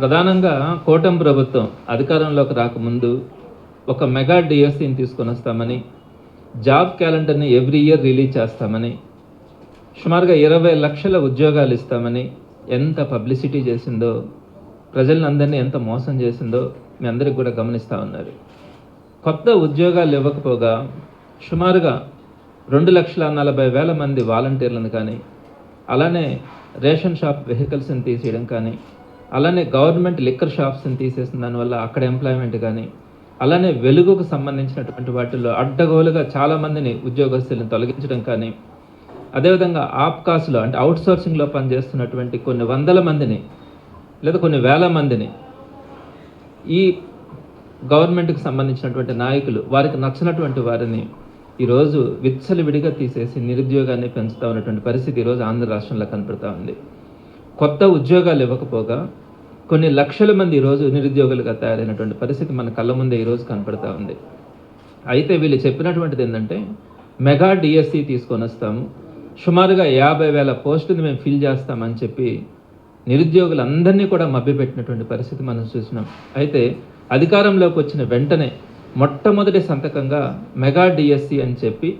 ప్రధానంగా కూటమి ప్రభుత్వం అధికారంలోకి రాకముందు ఒక మెగా డిఎస్సిని తీసుకొని వస్తామని జాబ్ క్యాలెండర్ని ఎవ్రీ ఇయర్ రిలీజ్ చేస్తామని సుమారుగా ఇరవై లక్షల ఉద్యోగాలు ఇస్తామని ఎంత పబ్లిసిటీ చేసిందో ప్రజలందరినీ ఎంత మోసం చేసిందో మీ అందరికి కూడా గమనిస్తూ ఉన్నారు. కొత్త ఉద్యోగాలు ఇవ్వకపోగా సుమారుగా రెండు లక్షల నలభై వేల మంది వాలంటీర్లను కానీ అలానే రేషన్ షాప్ వెహికల్స్ని తీసేయడం కానీ అలానే గవర్నమెంట్ లిక్కర్ షాప్స్ని తీసేసిన దానివల్ల అక్కడ ఎంప్లాయ్మెంట్ కానీ అలానే వెలుగుకు సంబంధించినటువంటి వాటిల్లో అడ్డగోలుగా చాలామందిని ఉద్యోగస్తులను తొలగించడం కానీ అదేవిధంగా ఆప్కాస్లో అంటే అవుట్సోర్సింగ్లో పనిచేస్తున్నటువంటి కొన్ని వందల మందిని లేదా కొన్ని వేల మందిని ఈ గవర్నమెంట్కి సంబంధించినటువంటి నాయకులు వారికి నచ్చినటువంటి వారిని ఈరోజు విచ్చలవిడిగా తీసేసి నిరుద్యోగాన్ని పెంచుతా ఉన్నటువంటి పరిస్థితి ఈరోజు ఆంధ్ర రాష్ట్రంలో కనపడతా ఉంది. కొత్త ఉద్యోగాలు ఇవ్వకపోగా కొన్ని లక్షల మంది ఈరోజు నిరుద్యోగులుగా తయారైనటువంటి పరిస్థితి మన కళ్ళ ముందే ఈరోజు కనపడతా ఉంది. అయితే వీళ్ళు చెప్పినటువంటిది ఏంటంటే మెగా డిఎస్సి తీసుకొని వస్తాము. సుమారుగా యాభై వేల పోస్టులు మేము ఫిల్ చేస్తామని చెప్పి నిరుద్యోగులందరినీ కూడా మభ్యపెట్టినటువంటి పరిస్థితి మనం చూసినాం. అయితే అధికారంలోకి వచ్చిన వెంటనే మొట్టమొదటి సంతకంగా మెగా డిఎస్సి అని చెప్పి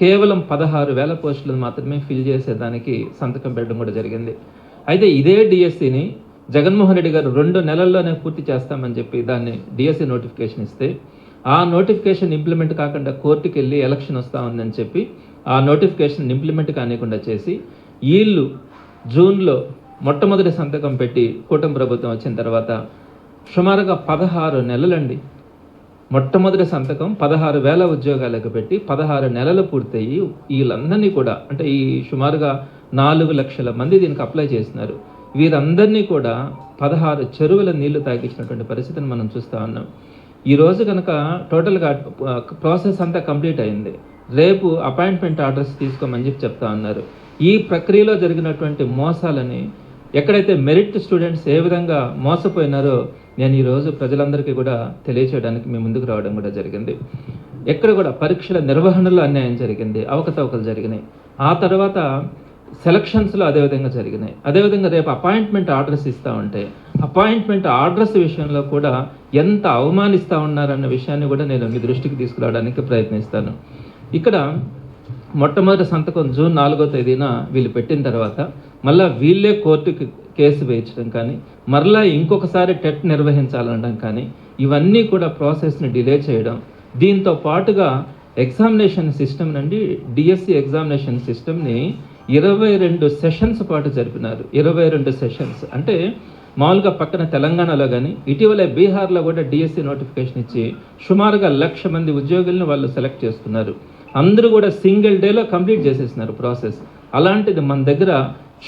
కేవలం పదహారు వేల పోస్టులను మాత్రమే ఫిల్ చేసేదానికి సంతకం పెట్టడం కూడా జరిగింది. అయితే ఇదే డిఎస్సిని జగన్మోహన్ రెడ్డి గారు రెండు నెలల్లోనే పూర్తి చేస్తామని చెప్పి దాన్ని డిఎస్సి నోటిఫికేషన్ ఇస్తే ఆ నోటిఫికేషన్ ఇంప్లిమెంట్ కాకుండా కోర్టుకి వెళ్ళి ఎలక్షన్ వస్తూ ఉందని చెప్పి ఆ నోటిఫికేషన్ ఇంప్లిమెంట్ కానివ్వకుండా చేసి వీళ్ళు జూన్లో మొట్టమొదటి సంతకం పెట్టి కూటమి ప్రభుత్వం వచ్చిన తర్వాత సుమారుగా పదహారు నెలలండి మొట్టమొదటి సంతకం పదహారు వేల ఉద్యోగాలకు పెట్టి పదహారు నెలలు పూర్తయి వీళ్ళందరినీ కూడా అంటే ఈ సుమారుగా నాలుగు లక్షల మంది దీనికి అప్లై చేసినారు వీరందరినీ కూడా పదహారు చెరువుల నీళ్ళు తాగించినటువంటి పరిస్థితిని మనం చూస్తూ ఉన్నాం. ఈ రోజు కనుక టోటల్గా ప్రాసెస్ అంతా కంప్లీట్ అయింది. రేపు అపాయింట్మెంట్ ఆర్డర్స్ తీసుకోమని చెప్పి చెప్తా ఉన్నారు. ఈ ప్రక్రియలో జరిగినటువంటి మోసాలని ఎక్కడైతే మెరిట్ స్టూడెంట్స్ ఏ విధంగా మోసపోయినారో నేను ఈరోజు ప్రజలందరికీ కూడా తెలియచేయడానికి మీ ముందుకు రావడం కూడా జరిగింది. ఎక్కడ కూడా పరీక్షల నిర్వహణలో అన్యాయం జరిగింది అవకతవకలు జరిగినాయి. ఆ తర్వాత సెలక్షన్స్లో అదేవిధంగా జరిగినాయి. అదేవిధంగా రేపు అపాయింట్మెంట్ ఆర్డర్స్ ఇస్తూ ఉంటే అపాయింట్మెంట్ ఆర్డర్స్ విషయంలో కూడా ఎంత అవమానిస్తూ ఉన్నారన్న విషయాన్ని కూడా నేను మీ దృష్టికి తీసుకురావడానికి ప్రయత్నిస్తాను. ఇక్కడ మొట్టమొదటి సంతకం జూన్ నాలుగో తేదీన వీళ్ళు పెట్టిన తర్వాత మళ్ళీ వీళ్ళే కోర్టుకి కేసు వేయించడం కానీ మరలా ఇంకొకసారి టెట్ నిర్వహించాలనడం కానీ ఇవన్నీ కూడా ప్రాసెస్ని డిలే చేయడం. దీంతో పాటుగా ఎగ్జామినేషన్ సిస్టమ్ నుండి డిఎస్సి ఎగ్జామినేషన్ సిస్టమ్ని ఇరవై రెండు సెషన్స్ పాటు జరిపినారు. ఇరవై రెండు సెషన్స్. అంటే మామూలుగా పక్కన తెలంగాణలో కానీ ఇటీవలే బీహార్లో కూడా డిఎస్సి నోటిఫికేషన్ ఇచ్చి సుమారుగా లక్ష మంది ఉద్యోగులను వాళ్ళు సెలెక్ట్ చేసుకున్నారు. అందరూ కూడా సింగిల్ డేలో కంప్లీట్ చేసేసినారు ప్రాసెస్. అలాంటిది మన దగ్గర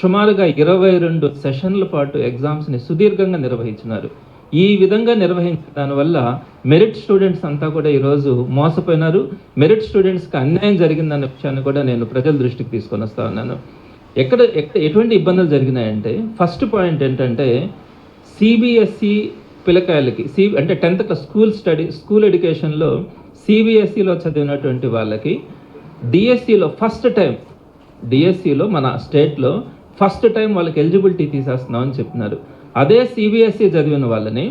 సుమారుగా ఇరవై రెండు సెషన్ల పాటు ఎగ్జామ్స్ని సుదీర్ఘంగా నిర్వహించినారు. ఈ విధంగా నిర్వహించిన దానివల్ల మెరిట్ స్టూడెంట్స్ అంతా కూడా ఈరోజు మోసపోయినారు. మెరిట్ స్టూడెంట్స్కి అన్యాయం జరిగిందన్న విషయాన్ని కూడా నేను ప్రజల దృష్టికి తీసుకొని వస్తా ఉన్నాను. ఎక్కడ ఎక్కడ ఎటువంటి ఇబ్బందులు జరిగినాయంటే ఫస్ట్ పాయింట్ ఏంటంటే సిబిఎస్ఈ పిల్లకాయలకి సి అంటే tenth class school study school ఎడ్యుకేషన్లో సిబిఎస్ఈలో చదివినటువంటి వాళ్ళకి డిఎస్సిలో ఫస్ట్ టైం డిఎస్సిలో మన స్టేట్లో ఫస్ట్ టైం వాళ్ళకి ఎలిజిబిలిటీ తీసేస్తున్నాం అని చెప్తున్నారు. అదే సిబిఎస్ఈ చదివిన వాళ్ళని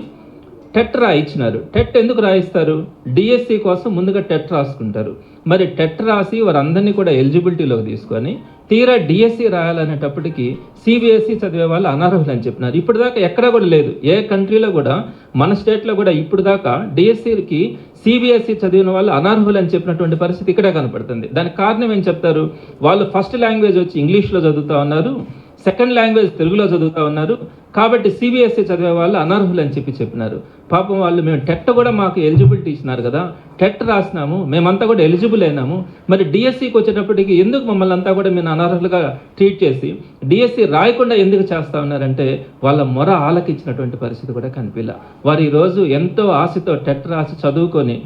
టెట్ రాయించినారు టెట్ ఎందుకు రాయిస్తారు? డిఎస్సి కోసం ముందుగా టెట్ రాసుకుంటారు. మరి టెట్ రాసి వారందరినీ కూడా ఎలిజిబిలిటీలోకి తీసుకొని తీరా డిఎస్సి రాయాలనేటప్పటికి సిబిఎస్ఈ చదివే వాళ్ళు అనర్హులు అని చెప్పినారు. ఇప్పుడు దాకా ఎక్కడా కూడా లేదు. ఏ కంట్రీలో కూడా మన స్టేట్లో కూడా ఇప్పుడు దాకా డిఎస్సికి సిబిఎస్ఈ చదివిన వాళ్ళు అనర్హులు అని చెప్పినటువంటి పరిస్థితి ఇక్కడే కనపడుతుంది. దానికి కారణం ఏం చెప్తారు? వాళ్ళు ఫస్ట్ లాంగ్వేజ్ వచ్చి ఇంగ్లీష్లో చదువుతా ఉన్నారు. సెకండ్ లాంగ్వేజ్ తెలుగులో చదువుతా ఉన్నారు. కాబట్టి సిబిఎస్ఈ చదివే వాళ్ళు అనర్హులు అని చెప్పి చెప్పినారు. పాపం వాళ్ళు మేము టెట్ కూడా మాకు ఎలిజిబిలిటీ ఇచ్చినారు కదా. టెట్ రాసినాము. మేమంతా కూడా ఎలిజిబుల్ అయినాము. మరి డిఎస్సికి వచ్చేటప్పటికి ఎందుకు మమ్మల్ని అంతా కూడా మేము అనర్హులుగా ట్రీట్ చేసి డిఎస్సి రాయకుండా ఎందుకు చేస్తా ఉన్నారంటే వాళ్ళ మొర ఆలకించినటువంటి పరిస్థితి కూడా కనిపించలే వారు ఈరోజు ఎంతో ఆశతో టెట్ రాసి చదువుకొని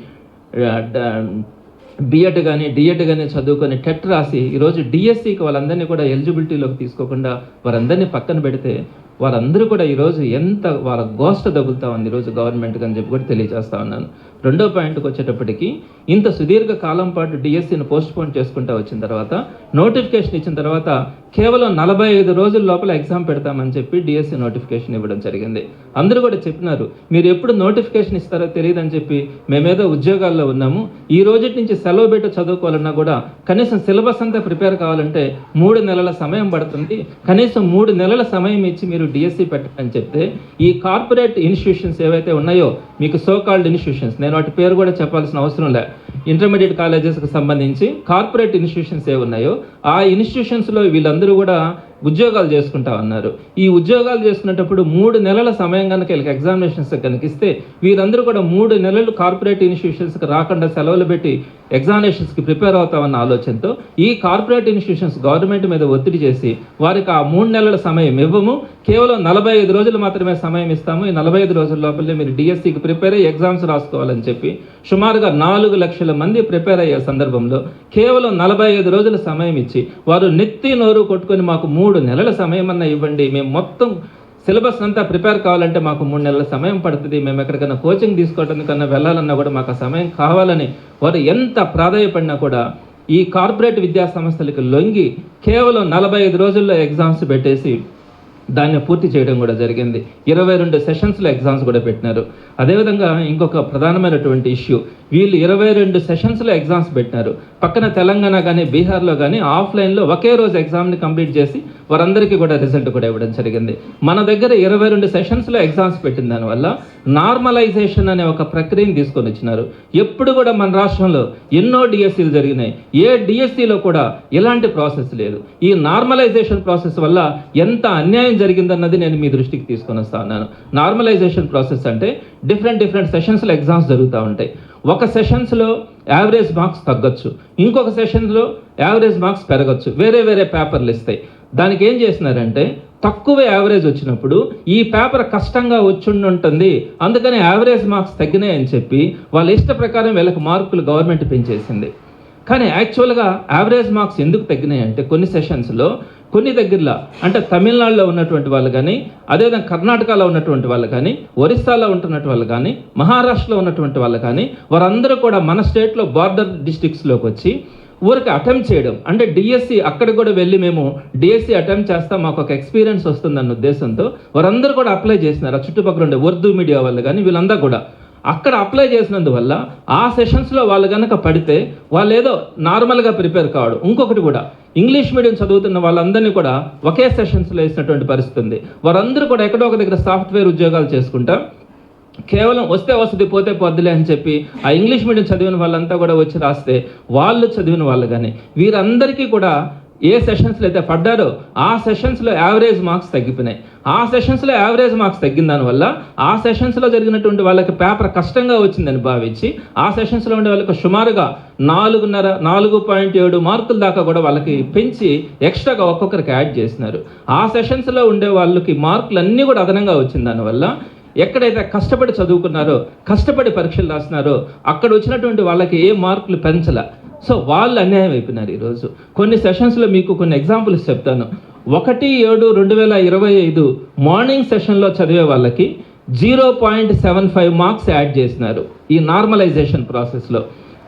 బిఎడ్ కానీ డిఎడ్ కానీ చదువుకొని టెట్ రాసి ఈరోజు డిఎస్సికి వాళ్ళందరినీ కూడా ఎలిజిబిలిటీలోకి తీసుకోకుండా వారందరినీ పక్కన పెడితే వారందరూ కూడా ఈరోజు ఎంత వాళ్ళ గోష్ట తగులుతా ఉంది ఈరోజు గవర్నమెంట్కి అని చెప్పి కూడా తెలియజేస్తా ఉన్నాను. రెండో పాయింట్కి వచ్చేటప్పటికి ఇంత సుదీర్ఘ కాలం పాటు డిఎస్సిని పోస్ట్పోన్ చేసుకుంటా చేసుకుంటూ వచ్చిన తర్వాత నోటిఫికేషన్ ఇచ్చిన తర్వాత కేవలం నలభై ఐదు రోజుల లోపల ఎగ్జామ్ పెడతామని చెప్పి డిఎస్సి నోటిఫికేషన్ ఇవ్వడం జరిగింది. అందరూ కూడా చెప్పినారు మీరు ఎప్పుడు నోటిఫికేషన్ ఇస్తారో తెలియదని చెప్పి మేమేదో ఉద్యోగాల్లో ఉన్నాము. ఈ రోజు నుంచి సెలవు పెట్టి చదువుకోవాలన్నా కూడా కనీసం సిలబస్ అంతా ప్రిపేర్ కావాలంటే మూడు నెలల సమయం పడుతుంది. కనీసం మూడు నెలల సమయం ఇచ్చి మీరు డిఎస్సి పెట్టని చెప్తే ఈ కార్పొరేట్ ఇన్స్టిట్యూషన్స్ ఏవైతే ఉన్నాయో మీకు సో కాల్డ్ ఇన్స్టిట్యూషన్స్ నేను వాటి పేరు కూడా చెప్పాల్సిన అవసరం లే. ఇంటర్మీడియట్ కాలేజెస్కి సంబంధించి కార్పొరేట్ ఇన్స్టిట్యూషన్స్ ఏ ఉన్నాయో ఆ ఇన్స్టిట్యూషన్స్లో వీళ్ళందరూ కూడా ఉద్యోగాలు చేసుకుంటా ఉన్నారు ఈ ఉద్యోగాలు చేసుకునేటప్పుడు మూడు నెలల సమయం కనుక వీళ్ళకి ఎగ్జామినేషన్స్ కనుక ఇస్తే వీరందరూ కూడా మూడు నెలలు కార్పొరేట్ ఇన్స్టిట్యూషన్స్కి రాకుండా సెలవులు పెట్టి ఎగ్జామినేషన్స్కి ప్రిపేర్ అవుతామన్న ఆలోచనతో ఈ కార్పొరేట్ ఇన్స్టిట్యూషన్స్ గవర్నమెంట్ మీద ఒత్తిడి చేసి వారికి ఆ మూడు నెలల సమయం ఇవ్వము. కేవలం నలభై ఐదు రోజులు మాత్రమే సమయం ఇస్తాము. ఈ నలభై ఐదు రోజుల లోపలే మీరు డిఎస్సికి ప్రిపేర్ అయ్యి ఎగ్జామ్స్ రాసుకోవాలని చెప్పి సుమారుగా నాలుగు లక్షల మంది ప్రిపేర్ అయ్యే సందర్భంలో కేవలం నలభై ఐదు రోజుల సమయం ఇచ్చి వారు నెత్తి నోరు కొట్టుకొని మాకు మూడు మూడు నెలల సమయం అన్న ఇవ్వండి. మేము మొత్తం సిలబస్ అంతా ప్రిపేర్ కావాలంటే మాకు మూడు నెలల సమయం పడుతుంది. మేము ఎక్కడికైనా కోచింగ్ తీసుకోవడానికన్నా వెళ్ళాలన్నా కూడా మాకు ఆ సమయం కావాలని వారు ఎంత ప్రాధాన్యపడినా కూడా ఈ కార్పొరేట్ విద్యా సంస్థలకు లొంగి కేవలం నలభై ఐదు రోజుల్లో ఎగ్జామ్స్ పెట్టేసి దాన్ని పూర్తి చేయడం కూడా జరిగింది. ఇరవై రెండు సెషన్స్లో ఎగ్జామ్స్ కూడా పెట్టినారు. అదేవిధంగా ఇంకొక ప్రధానమైనటువంటి ఇష్యూ వీళ్ళు ఇరవై రెండు సెషన్స్లో ఎగ్జామ్స్ పెట్టినారు. పక్కన తెలంగాణ కానీ బీహార్లో కానీ ఆఫ్లైన్లో ఒకే రోజు ఎగ్జామ్ని కంప్లీట్ చేసి వారందరికీ కూడా రిజల్ట్ కూడా ఇవ్వడం జరిగింది. మన దగ్గర ఇరవై రెండు సెషన్స్లో ఎగ్జామ్స్ పెట్టిన దానివల్ల నార్మలైజేషన్ అనే ఒక ప్రక్రియను తీసుకొని వచ్చినారు. ఎప్పుడు కూడా మన రాష్ట్రంలో ఎన్నో డిఎస్సీలు జరిగినాయి. ఏ డిఎస్సిలో కూడా ఎలాంటి ప్రాసెస్ లేదు. ఈ నార్మలైజేషన్ ప్రాసెస్ వల్ల ఎంత అన్యాయం జరిగిందన్నది నేను మీ దృష్టికి తీసుకొని వస్తాను. నార్మలైజేషన్ ప్రాసెస్ అంటే డిఫరెంట్ డిఫరెంట్ సెషన్స్లో ఎగ్జామ్స్ జరుగుతూ ఉంటాయి. ఒక సెషన్స్లో యావరేజ్ మార్క్స్ తగ్గొచ్చు. ఇంకొక సెషన్స్లో యావరేజ్ మార్క్స్ పెరగచ్చు. వేరే వేరే పేపర్లు ఇస్తాయి. దానికి ఏం చేసినారంటే తక్కువ యావరేజ్ వచ్చినప్పుడు ఈ పేపర్ కష్టంగా వచ్చుండి ఉంటుంది అందుకని యావరేజ్ మార్క్స్ తగ్గినాయని చెప్పి వాళ్ళ ఇష్ట ప్రకారం వీళ్ళకి మార్కులు గవర్నమెంట్ పెంచేసింది. కానీ యాక్చువల్గా యావరేజ్ మార్క్స్ ఎందుకు తగ్గినాయి అంటే కొన్ని సెషన్స్లో కొన్ని దగ్గరలో అంటే తమిళనాడులో ఉన్నటువంటి వాళ్ళు కానీ అదేవిధంగా కర్ణాటకలో ఉన్నటువంటి వాళ్ళు కానీ ఒరిస్సాలో ఉంటున్నటువంటి వాళ్ళు కానీ మహారాష్ట్రలో ఉన్నటువంటి వాళ్ళు కానీ వారందరూ కూడా మన స్టేట్లో బార్డర్ డిస్ట్రిక్ట్స్లోకి వచ్చి ఊరికి అటెంప్ట్ చేయడం. అంటే డిఎస్సి అక్కడికి కూడా వెళ్ళి మేము డిఎస్సి అటెంప్ట్ చేస్తాం మాకు ఒక ఎక్స్పీరియన్స్ వస్తుందన్న ఉద్దేశంతో వారందరూ కూడా అప్లై చేసినారు. ఆ చుట్టుపక్కల ఉండే ఉర్దూ మీడియా వాళ్ళు కానీ వీళ్ళందరూ కూడా. అక్కడ అప్లై చేసినందువల్ల ఆ సెషన్స్లో వాళ్ళు కనుక పడితే వాళ్ళు ఏదో నార్మల్గా ప్రిపేర్ కావడం. ఇంకొకటి కూడా ఇంగ్లీష్ మీడియం చదువుతున్న వాళ్ళందరినీ కూడా ఒకే సెషన్స్లో వేసినటువంటి పరిస్థితి ఉంది. వారందరూ కూడా ఎక్కడో ఒక దగ్గర సాఫ్ట్వేర్ ఉద్యోగాలు చేసుకుంటా కేవలం వస్తే వస్తుంది పోతే పొద్దులే అని చెప్పి ఆ ఇంగ్లీష్ మీడియం చదివిన వాళ్ళంతా కూడా వచ్చి రాస్తే వాళ్ళు చదివిన వాళ్ళు కానీ వీరందరికీ కూడా ఏ సెషన్స్లో అయితే పడ్డారో ఆ సెషన్స్లో యావరేజ్ మార్క్స్ తగ్గిపోయినాయి. ఆ సెషన్స్లో యావరేజ్ మార్క్స్ తగ్గిన దానివల్ల ఆ సెషన్స్లో జరిగినటువంటి వాళ్ళకి పేపర్ కష్టంగా వచ్చిందని భావించి ఆ సెషన్స్లో ఉండే వాళ్ళకి సుమారుగా నాలుగున్నర నాలుగు పాయింట్ ఏడు మార్కుల దాకా కూడా వాళ్ళకి పెంచి ఎక్స్ట్రాగా ఒక్కొక్కరికి యాడ్ చేసినారు. ఆ సెషన్స్లో ఉండే వాళ్ళకి మార్కులు అన్నీ కూడా అదనంగా వచ్చిన దానివల్ల ఎక్కడైతే కష్టపడి చదువుకున్నారో కష్టపడి పరీక్షలు రాసినారో అక్కడ వచ్చినటువంటి వాళ్ళకి ఏ మార్కులు పెంచలే. సో వాళ్ళు అన్యాయం అయిపోయినారు ఈరోజు. కొన్ని సెషన్స్లో మీకు కొన్ని ఎగ్జాంపుల్స్ చెప్తాను. ఒకటి ఏడు రెండు వేల ఇరవై ఐదు మార్నింగ్ సెషన్లో చదివే వాళ్ళకి zero point seven five marks add చేసినారు ఈ నార్మలైజేషన్ ప్రాసెస్లో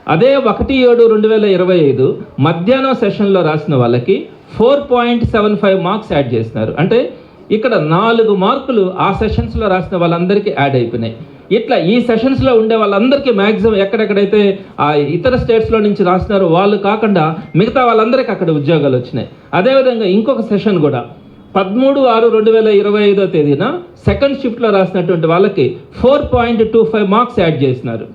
అదే ఒకటి ఏడు రెండు వేల ఇరవై ఐదు మధ్యాహ్నం సెషన్లో రాసిన వాళ్ళకి four point seven five marks add చేసినారు. అంటే ఇక్కడ నాలుగు మార్కులు ఆ సెషన్స్లో రాసిన వాళ్ళందరికీ యాడ్ అయిపోయినాయి. ఇట్లా ఈ సెషన్స్లో ఉండే వాళ్ళందరికీ మ్యాక్సిమం ఎక్కడెక్కడైతే ఆ ఇతర స్టేట్స్లో నుంచి రాసినారో వాళ్ళు కాకుండా మిగతా వాళ్ళందరికీ అక్కడ ఉద్యోగాలు వచ్చినాయి. అదేవిధంగా ఇంకొక సెషన్ కూడా. పదమూడు ఆరు రెండు వేల ఇరవై ఐదో తేదీన సెకండ్ షిఫ్ట్లో రాసినటువంటి వాళ్ళకి four point two five marks add చేసినారు.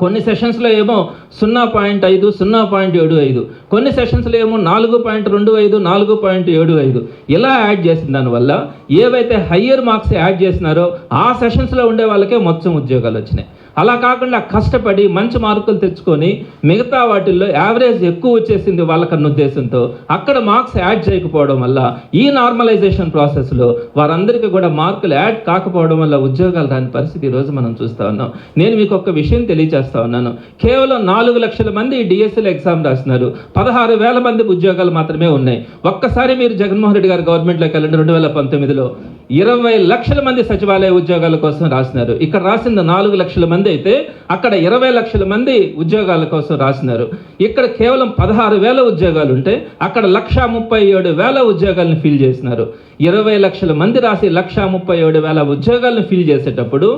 కొన్ని సెషన్స్లో ఏమో సున్నా పాయింట్ ఐదు సున్నా పాయింట్ ఏడు ఐదు. కొన్ని సెషన్స్లో ఏమో నాలుగు పాయింట్ రెండు ఐదు నాలుగు పాయింట్ ఏడు ఐదు. ఇలా యాడ్ చేసిన దానివల్ల ఏవైతే హయ్యర్ మార్క్స్ యాడ్ చేసినారో ఆ సెషన్స్లో ఉండే వాళ్ళకే మొత్తం ఉద్యోగాలు వచ్చినాయి. అలా కాకుండా కష్టపడి మంచి మార్కులు తెచ్చుకొని మిగతా వాటిల్లో యావరేజ్ ఎక్కువ వచ్చేసింది వాళ్ళకన్న ఉద్దేశంతో అక్కడ మార్క్స్ యాడ్ చేయకపోవడం వల్ల ఈ నార్మలైజేషన్ ప్రాసెస్లో వారందరికీ కూడా మార్కులు యాడ్ కాకపోవడం వల్ల ఉద్యోగాలు రాని పరిస్థితి ఈరోజు మనం చూస్తూ ఉన్నాం. నేను మీకు ఒక విషయం తెలియజేస్తా ఉన్నాను. కేవలం నాలుగు లక్షల మంది డిఎస్ఎల్ ఎగ్జామ్ రాస్తున్నారు. పదహారు వేల మంది ఉద్యోగాలు మాత్రమే ఉన్నాయి. ఒక్కసారి మీరు జగన్మోహన్ రెడ్డి గారు గవర్నమెంట్లోకి వెళ్ళండి. రెండు వేల పంతొమ్మిదిలో ఇరవై లక్షల మంది సచివాలయ ఉద్యోగాల కోసం రాసినారు. ఇక్కడ రాసింది నాలుగు లక్షల మంది అయితే అక్కడ ఇరవై లక్షల మంది ఉద్యోగాల కోసం రాసినారు. ఇక్కడ కేవలం పదహారు వేల ఉద్యోగాలు ఉంటే అక్కడ లక్ష ముప్పై ఏడు వేల ఉద్యోగాలను ఫిల్ చేసినారు. ఇరవై లక్షల మంది రాసి లక్ష ముప్పై ఏడు వేల ఉద్యోగాలను ఫిల్ చేసేటప్పుడు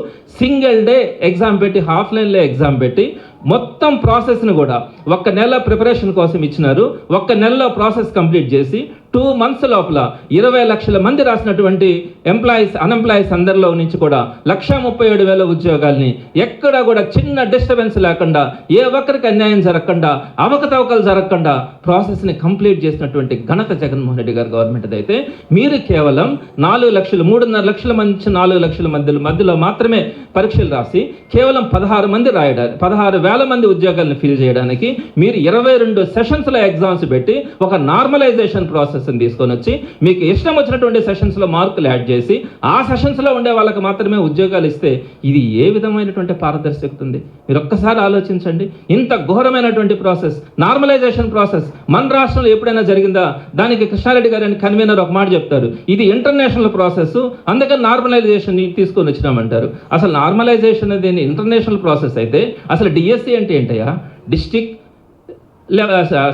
సింగిల్ డే ఎగ్జామ్ పెట్టి ఆఫ్లైన్లో ఎగ్జామ్ పెట్టి మొత్తం ప్రాసెస్ను కూడా ఒక్క నెల ప్రిపరేషన్ కోసం ఇచ్చినారు. ఒక్క నెలలో ప్రాసెస్ కంప్లీట్ చేసి టూ మంత్స్ లోపల ఇరవై లక్షల మంది రాసినటువంటి ఎంప్లాయీస్ అన్ఎంప్లాయీస్ అందరిలో నుంచి కూడా లక్ష ముప్పై ఏడు వేల ఉద్యోగాల్ని ఎక్కడా కూడా చిన్న డిస్టర్బెన్స్ లేకుండా ఏ ఒక్కరికి అన్యాయం జరగకుండా అవకతవకలు జరగకుండా ప్రాసెస్ని కంప్లీట్ చేసినటువంటి ఘనత జగన్మోహన్ రెడ్డి గారు గవర్నమెంట్ అయితే మీరు కేవలం నాలుగు లక్షలు మూడున్నర లక్షల మంది నాలుగు లక్షల మధ్యలో మధ్యలో మాత్రమే పరీక్షలు రాసి కేవలం పదహారు మంది రాయడానికి పదహారు వేల మంది ఉద్యోగాలను ఫిల్ చేయడానికి మీరు ఇరవై రెండు సెషన్స్లో ఎగ్జామ్స్ పెట్టి ఒక నార్మలైజేషన్ ప్రాసెస్ ప్రాసెస్ని తీసుకొని వచ్చి మీకు ఇష్టం వచ్చినటువంటి సెషన్స్లో మార్కులు యాడ్ చేసి ఆ సెషన్స్లో ఉండే వాళ్ళకి మాత్రమే ఉద్యోగాలు ఇస్తే ఇది ఏ విధమైనటువంటి పారదర్శకత ఉంది మీరు ఒక్కసారి ఆలోచించండి. ఇంత ఘోరమైనటువంటి ప్రాసెస్ నార్మలైజేషన్ ప్రాసెస్ మన రాష్ట్రంలో ఎప్పుడైనా జరిగిందా? దానికి కృష్ణారెడ్డి గారు అని కన్వీనర్ ఒక మాట చెప్తారు. ఇది ఇంటర్నేషనల్ ప్రాసెస్ అందుకని నార్మలైజేషన్ తీసుకొని వచ్చినామంటారు. అసలు నార్మలైజేషన్ అనేది ఇంటర్నేషనల్ ప్రాసెస్ అయితే అసలు డిఎస్సి అంటే ఏంటయ్యా? District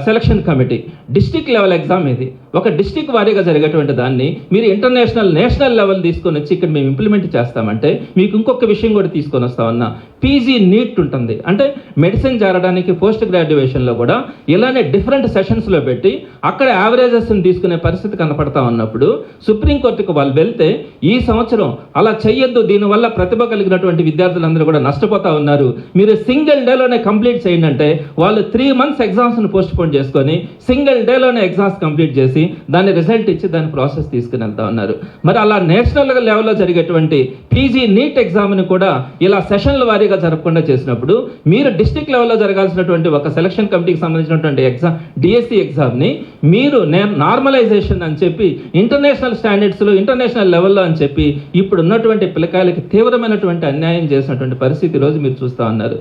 selection committee district level exam ఇది. ఒక డిస్టిక్ వారీగా జరిగేటువంటి దాన్ని మీరు ఇంటర్నేషనల్ నేషనల్ లెవెల్ తీసుకొని వచ్చి ఇక్కడ మేము ఇంప్లిమెంట్ చేస్తామంటే మీకు ఇంకొక విషయం కూడా తీసుకొని వస్తామన్నా పీజీ నీట్ ఉంటుంది. అంటే మెడిసిన్ చేరడానికి పోస్ట్ గ్రాడ్యుయేషన్లో కూడా ఇలానే డిఫరెంట్ సెషన్స్లో పెట్టి అక్కడ యావరేజెస్ని తీసుకునే పరిస్థితి కనపడతా ఉన్నప్పుడు సుప్రీంకోర్టుకు వాళ్ళు వెళ్తే ఈ సంవత్సరం అలా చెయ్యొద్దు. దీనివల్ల ప్రతిభ కలిగినటువంటి విద్యార్థులందరూ కూడా నష్టపోతా ఉన్నారు. మీరు సింగిల్ డేలోనే కంప్లీట్ చేయండి అంటే వాళ్ళు త్రీ మంత్స్ ఎగ్జామ్స్ని పోస్ట్ పోన్ చేసుకొని సింగిల్ డేలోనే ఎగ్జామ్స్ కంప్లీట్ చేసి దాని రిజల్ట్ ఇచ్చి దాని ప్రాసెస్ తీసుకుని వెళ్తా ఉన్నారు. మరి అలా నేషనల్ లెవెల్లో జరిగేటువంటి పీజీ నీట్ ఎగ్జామ్ని కూడా ఇలా సెషన్ల వారీగా జరగకుండా చేసినప్పుడు మీరు డిస్టిక్ లెవెల్లో జరగాల్సినటువంటి ఒక సెలక్షన్ కమిటీకి సంబంధించినటువంటి ఎగ్జామ్ డిఎస్సి ఎగ్జామ్ని మీరు నార్మలైజేషన్ అని చెప్పి ఇంటర్నేషనల్ స్టాండర్డ్స్లో ఇంటర్నేషనల్ లెవెల్లో అని చెప్పి ఇప్పుడు ఉన్నటువంటి పిల్లకాయలకి తీవ్రమైనటువంటి అన్యాయం చేసినటువంటి పరిస్థితి రోజు మీరు చూస్తూ ఉన్నారు.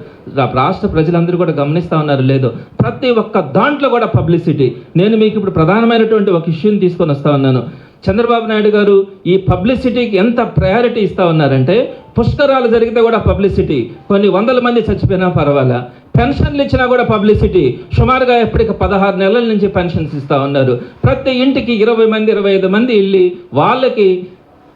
రాష్ట్ర ప్రజలందరూ కూడా గమనిస్తూ ఉన్నారు. లేదో ప్రతి ఒక్క దాంట్లో కూడా పబ్లిసిటీ నేను మీకు ఇప్పుడు ప్రధానమైనటువంటి ఒక ఇష్యూని తీసుకొని వస్తా ఉన్నాను. చంద్రబాబు నాయుడు గారు ఈ పబ్లిసిటీకి ఎంత ప్రయారిటీ ఇస్తా ఉన్నారంటే పుష్కరాలు జరిగితే కూడా పబ్లిసిటీ కొన్ని వందల మంది చచ్చిపోయినా పర్వాలా. పెన్షన్లు ఇచ్చినా కూడా పబ్లిసిటీ. సుమారుగా ఎప్పటికి పదహారు నెలల నుంచి పెన్షన్స్ ఇస్తా ఉన్నారు. ప్రతి ఇంటికి ఇరవై మంది ఇరవై ఐదు మంది వెళ్ళి వాళ్ళకి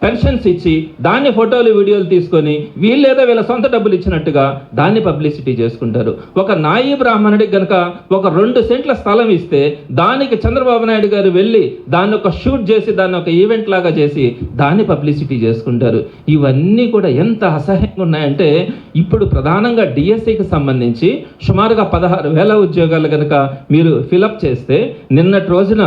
పెన్షన్స్ ఇచ్చి దాన్ని ఫోటోలు వీడియోలు తీసుకొని వీళ్ళేదో వీళ్ళ సొంత డబ్బులు ఇచ్చినట్టుగా దాన్ని పబ్లిసిటీ చేసుకుంటారు. ఒక నాయి బ్రాహ్మణుడికి కనుక ఒక రెండు సెంట్ల స్థలం ఇస్తే దానికి చంద్రబాబు నాయుడు గారు వెళ్ళి దాన్ని ఒక షూట్ చేసి దాన్ని ఒక ఈవెంట్ లాగా చేసి దాన్ని పబ్లిసిటీ చేసుకుంటారు. ఇవన్నీ కూడా ఎంత అసహ్యంగా ఉన్నాయంటే ఇప్పుడు ప్రధానంగా డిఎస్సికి సంబంధించి సుమారుగా పదహారు వేల ఉద్యోగాలు కనుక మీరు ఫిలప్ చేస్తే నిన్నటి రోజున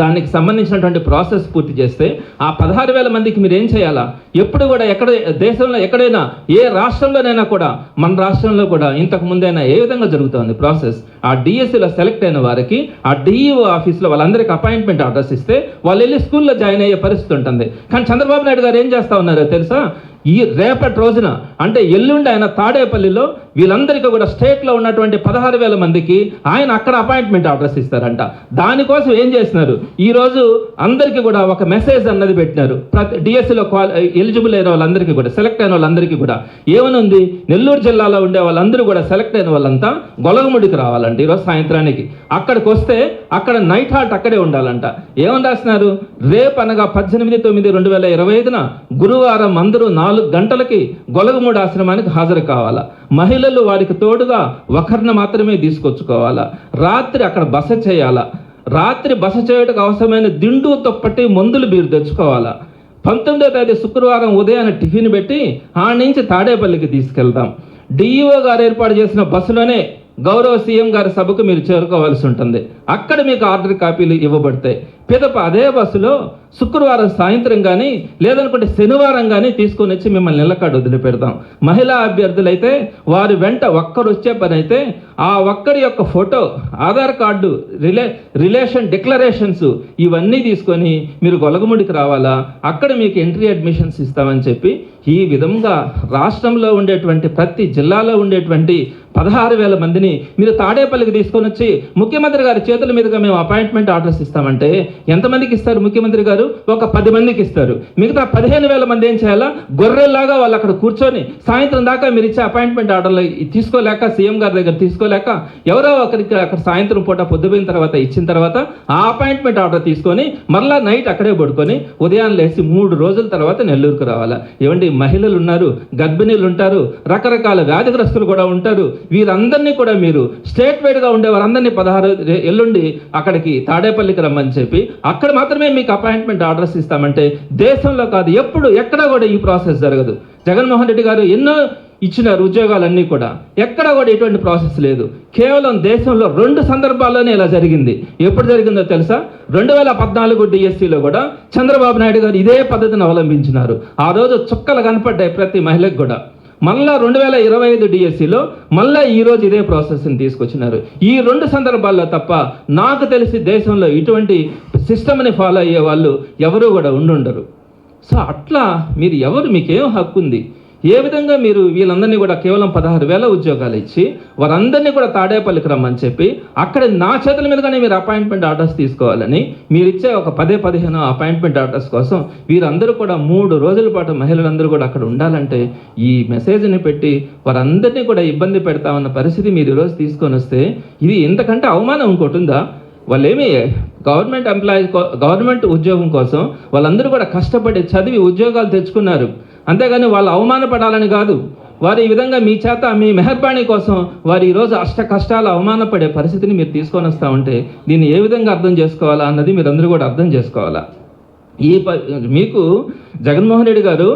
దానికి సంబంధించినటువంటి ప్రాసెస్ పూర్తి చేస్తే ఆ పదహారు వేల మందికి మీరు ఏం చేయాలా? ఎప్పుడు కూడా ఎక్కడ దేశంలో ఎక్కడైనా ఏ రాష్ట్రంలోనైనా కూడా మన రాష్ట్రంలో కూడా ఇంతకు ముందైనా ఏ విధంగా జరుగుతుంది ప్రాసెస్? ఆ డిఎస్సిలో సెలెక్ట్ అయిన వారికి ఆ డిఈఓ ఆఫీస్లో వాళ్ళందరికీ అపాయింట్మెంట్ ఆర్డర్స్ ఇస్తే వాళ్ళు వెళ్ళి స్కూల్లో జాయిన్ అయ్యే పరిస్థితి ఉంటుంది. కానీ చంద్రబాబు నాయుడు గారు ఏం చేస్తా ఉన్నారో తెలుసా? ఈ రేపటి రోజున అంటే ఎల్లుండి ఆయన తాడేపల్లిలో వీళ్ళందరికీ కూడా స్టేట్లో ఉన్నటువంటి పదహారు వేల మందికి ఆయన అక్కడ అపాయింట్మెంట్ అడ్రస్ ఇస్తారంట. దానికోసం ఏం చేసినారు ఈరోజు అందరికీ కూడా ఒక మెసేజ్ అన్నది పెట్టినారు. ప్రతి డిఎస్సిలో క్వాలి ఎలిజిబుల్ అయిన వాళ్ళందరికీ కూడా సెలెక్ట్ అయిన వాళ్ళందరికీ కూడా. ఏమనుంది నెల్లూరు జిల్లాలో ఉండే వాళ్ళందరూ కూడా సెలెక్ట్ అయిన వాళ్ళంతా గొలగముడికి రావాలంట ఈరోజు సాయంత్రానికి. అక్కడికి వస్తే అక్కడ నైట్ హాల్ట్ అక్కడే ఉండాలంట. ఏమని రాసినారు రేపు అనగా పద్దెనిమిది తొమ్మిది రెండు వేల ఇరవై ఐదున గురువారం అందరూ నాలుగు గంటలకి గొలగమూడి ఆశ్రమానికి హాజరు కావాలా? మహిళలు వారికి తోడుగా ఒకరిని మాత్రమే తీసుకొచ్చుకోవాలా? రాత్రి అక్కడ బస చేయాలా? రాత్రి బస చేయటకు అవసరమైన దిండు తొప్పటి మందులు మీరు తెచ్చుకోవాలా? పంతొమ్మిదో తేదీ శుక్రవారం ఉదయాన్నే టిఫిన్ పెట్టి ఆ నుంచి తాడేపల్లికి తీసుకెళ్తాం డిఈఓ గారు ఏర్పాటు చేసిన బస్సులోనే గౌరవ సీఎం గారి సభకు మీరు చేరుకోవాల్సి ఉంటుంది. అక్కడ మీకు ఆర్డర్ కాపీలు ఇవ్వబడతాయి. పిదప అదే బస్సులో శుక్రవారం సాయంత్రం కానీ లేదనుకుంటే శనివారం కానీ తీసుకొని వచ్చి మిమ్మల్ని నిలకాడ వదిలిపెడతాం. మహిళా అభ్యర్థులైతే వారి వెంట ఒక్కరు వచ్చే పని అయితే ఆ ఒక్కరి యొక్క ఫోటో ఆధార్ కార్డు రిలే రిలేషన్ డిక్లరేషన్స్ ఇవన్నీ తీసుకొని మీరు గొలగముడికి రావాలా? అక్కడ మీకు ఎంట్రీ అడ్మిషన్స్ ఇస్తామని చెప్పి ఈ విధంగా రాష్ట్రంలో ఉండేటువంటి ప్రతి జిల్లాలో ఉండేటువంటి పదహారు వేల మందిని మీరు తాడేపల్లికి తీసుకొని వచ్చి ముఖ్యమంత్రి గారి చేతుల మీదుగా మేము అపాయింట్మెంట్ ఆర్డర్స్ ఇస్తామంటే ఎంతమందికి ఇస్తారు ముఖ్యమంత్రి గారు? ఒక పది మందికి ఇస్తారు. మిగతా పదిహేను వేల మంది ఏం చేయాలా? గొర్రెల్లాగా వాళ్ళు అక్కడ కూర్చొని సాయంత్రం దాకా మీరు ఇచ్చే అపాయింట్మెంట్ ఆర్డర్లు తీసుకోలేక సీఎం గారి దగ్గర తీసుకోలేక ఎవరో ఒకరికి అక్కడ సాయంత్రం పూట పొద్దుపోయిన తర్వాత ఇచ్చిన తర్వాత ఆ అపాయింట్మెంట్ ఆర్డర్ తీసుకొని మరలా నైట్ అక్కడే పడుకొని ఉదయం లేచి మూడు రోజుల తర్వాత నెల్లూరుకు రావాలా? ఏమండి మహిళలు ఉన్నారు గర్భిణీలు ఉంటారు రకరకాల వ్యాధిగ్రస్తులు కూడా ఉంటారు. వీరందరినీ కూడా మీరు స్టేట్ వైడ్గా ఉండే వారందరినీ పదహారు ఎల్లుండి అక్కడికి తాడేపల్లికి రమ్మని చెప్పి అక్కడ మాత్రమే మీకు అపాయింట్మెంట్ ఆర్డర్స్ ఇస్తామంటే దేశంలో కాదు ఎప్పుడు ఎక్కడ కూడా ఈ ప్రాసెస్ జరగదు. జగన్మోహన్ రెడ్డి గారు ఎన్నో ఇచ్చినారు ఉద్యోగాలన్నీ కూడా ఎక్కడ కూడా ఎటువంటి ప్రాసెస్ లేదు. కేవలం దేశంలో రెండు సందర్భాల్లోనే ఇలా జరిగింది. ఎప్పుడు జరిగిందో తెలుసా? రెండు వేల పద్నాలుగు డిఎస్సిలో కూడా చంద్రబాబు నాయుడు గారు ఇదే పద్ధతిని అవలంబించినారు. ఆ రోజు చుక్కలు కనపడ్డాయి ప్రతి మహిళకు కూడా. మళ్ళా రెండు వేల ఇరవై ఐదు డిఎస్సిలో మళ్ళా ఈరోజు ఇదే ప్రాసెస్ని తీసుకొచ్చినారు. ఈ రెండు సందర్భాల్లో తప్ప నాకు తెలిసి దేశంలో ఇటువంటి సిస్టమ్ని ఫాలో అయ్యే వాళ్ళు ఎవరూ కూడా ఉండుండరు. సో అట్లా మీరు ఎవరు మీకేం హక్కు ఉంది ఏ విధంగా మీరు వీళ్ళందరినీ కూడా కేవలం పదహారు వేల ఉద్యోగాలు ఇచ్చి వారందరినీ కూడా తాడేపల్లికి రమ్మని చెప్పి అక్కడ నా చేతుల మీదుగానే మీరు అపాయింట్మెంట్ ఆర్డర్స్ తీసుకోవాలని మీరు ఇచ్చే ఒక పదే పదిహేను అపాయింట్మెంట్ ఆర్డర్స్ కోసం వీరందరూ కూడా మూడు రోజుల పాటు మహిళలందరూ కూడా అక్కడ ఉండాలంటే ఈ మెసేజ్ని పెట్టి వారందరినీ కూడా ఇబ్బంది పెడతామన్న పరిస్థితి మీరు ఈరోజు తీసుకొని వస్తే ఇది ఇంతకంటే అవమానం ఇంకోటి ఉందా? వాళ్ళేమి గవర్నమెంట్ ఎంప్లాయీస్ గవర్నమెంట్ ఉద్యోగం కోసం వాళ్ళందరూ కూడా కష్టపడి చదివి ఉద్యోగాలు తెచ్చుకున్నారు. అంతేగాని వాళ్ళు అవమానపడాలని కాదు. వారు ఈ విధంగా మీ చేత మీ మెహర్బాణి కోసం వారు ఈరోజు అష్ట కష్టాలు అవమానపడే పరిస్థితిని మీరు తీసుకొని వస్తూ ఉంటే దీన్ని ఏ విధంగా అర్థం చేసుకోవాలా అన్నది మీరు అందరూ కూడా అర్థం చేసుకోవాలా. ఈ ప మీకు జగన్మోహన్ రెడ్డి గారు